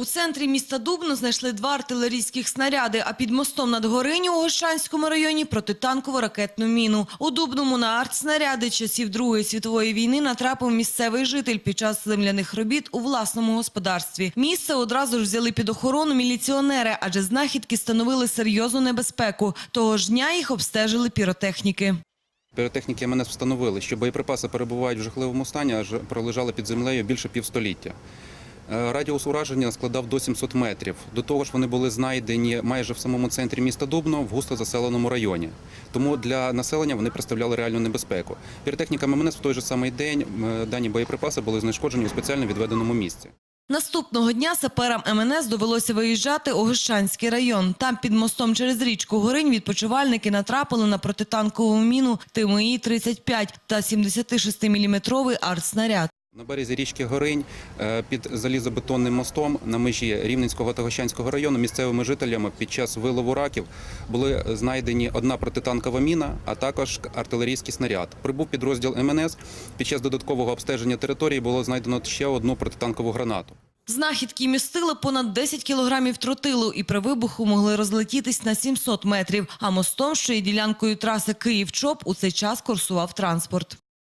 У центрі міста Дубно знайшли два артилерійських снаряди, а під мостом над Гориню у Гощанському районі протитанкову ракетну міну. У Дубному на артснаряди часів Другої світової війни натрапив місцевий житель під час земляних робіт у власному господарстві. Місце одразу ж взяли під охорону міліціонери, адже знахідки становили серйозну небезпеку. Того ж дня їх обстежили піротехніки. Піротехніки мене встановили, що боєприпаси перебувають в жахливому стані, аж пролежали під землею більше півстоліття. Е, Радіус ураження складав до 700 метрів. До того ж, вони були знайдені майже в самому центрі міста Дубно в густо заселеному районі. Тому для населення вони представляли реальну небезпеку. Піротехніками МНС в той же самий день е, дані боєприпаси були знешкоджені у спеціально відведеному місці. Наступного дня саперам МНС довелося виїжджати у Гощанський район. Там під мостом через річку Горинь відпочивальники натрапили на протитанкову міну ТМІ-35 та 76-мм артснаряд. На березі річки Горинь е, під залізобетонним мостом на межі Рівненського та Гощанського району місцевими жителями під час вилову раків були знайдені одна протитанкова міна, а також артилерійський снаряд. Прибув підрозділ МНС. Під час додаткового обстеження території було знайдено ще одну протитанкову гранату. Знахідки містили понад 10 кілограмів тротилу і при вибуху могли розлетітись на 700 метрів. А мостом, що є ділянкою траси Київ-Чоп, у цей час курсував транспорт.